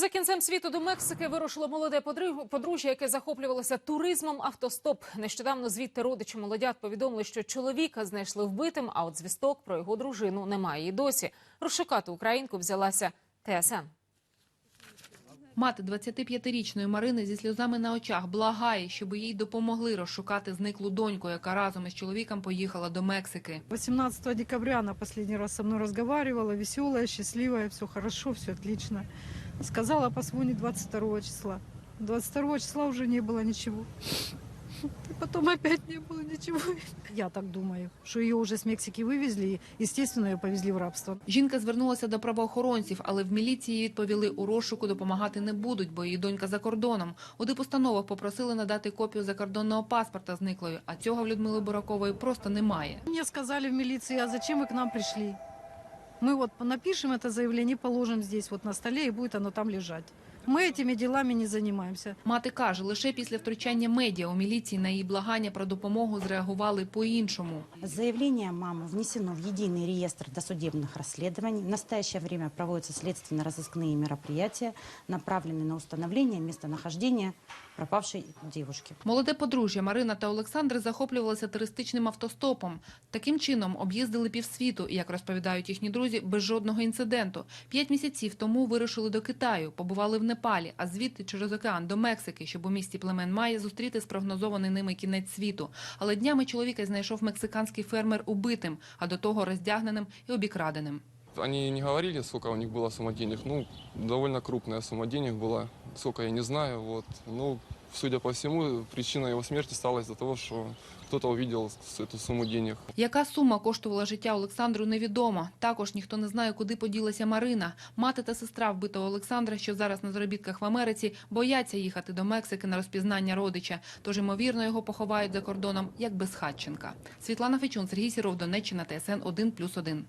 За кінцем світу до Мексики вирушило молоде подру- подружжя, яке захоплювалося туризмом автостоп. Нещодавно звідти родичі молодят повідомили, що чоловіка знайшли вбитим, а от звісток про його дружину немає і досі. Розшукати українку взялася ТСН. Мати 25-річної Марини зі сльозами на очах благає, щоб їй допомогли розшукати зниклу доньку, яка разом із чоловіком поїхала до Мексики. 18 декабря она последний раз со мной разговаривала, веселая, счастливая, все хорошо, все отлично. Сказала, позвонит 22 числа. 22 числа уже не было ничего. И потом опять не было ничего. Я так думаю, что ее уже с Мексики вывезли, и, естественно, ее повезли в рабство. Жінка звернулася до правоохоронців, але в міліції відповіли, у розшуку допомагати не будуть, бо її донька за кордоном. У депостановах попросили надати копію закордонного паспорта зниклої, а цього в Людмили Буракової просто немає. Мне сказали в милиции, а зачем вы к нам пришли? Мы вот напишем это заявление, положим здесь вот на столе, и будет оно там лежать. Мы этими делами не занимаемся. Мати каже, лише після втручання медіа у міліції на її благання про допомогу зреагували по-іншому. Заявление мамы внесено в единый реестр досудебных расследований. В настоящее время проводятся следственно-розыскные мероприятия, направленные на установление местонахождения пропавшей девушки. Молоде подружжя Марина та Олександр захоплювалися туристичним автостопом. Таким чином об'їздили півсвіту, і, як розповідають їхні друзі, без жодного інциденту. П'ять місяців тому вирушили до Китаю, побували в Непалі, а звідти через океан до Мексики, щоб у місті племен Має зустріти спрогнозований ними кінець світу. Але днями чоловіка знайшов мексиканський фермер убитим, а до того роздягненим і обікраденим. Они не говорили, сколько у них была сумма денег. Ну, довольно крупная сумма денег была. Сколько, я не знаю. Вот. Ну, судя по всему, причина его смерти стала из-за того, что кто-то увидел с- эту денег. Яка сума коштувала життя Олександру, невідомо. Також ніхто не знає, куди поділася Марина. Мати та сестра вбитого Олександра, що зараз на заробітках в Америці, бояться їхати до Мексики на розпізнання родича. Тож, ймовірно, його поховають за кордоном як безхатченка. Світлана Фечун, Сергій Сіров, Донеччина, ТСН 1+,1.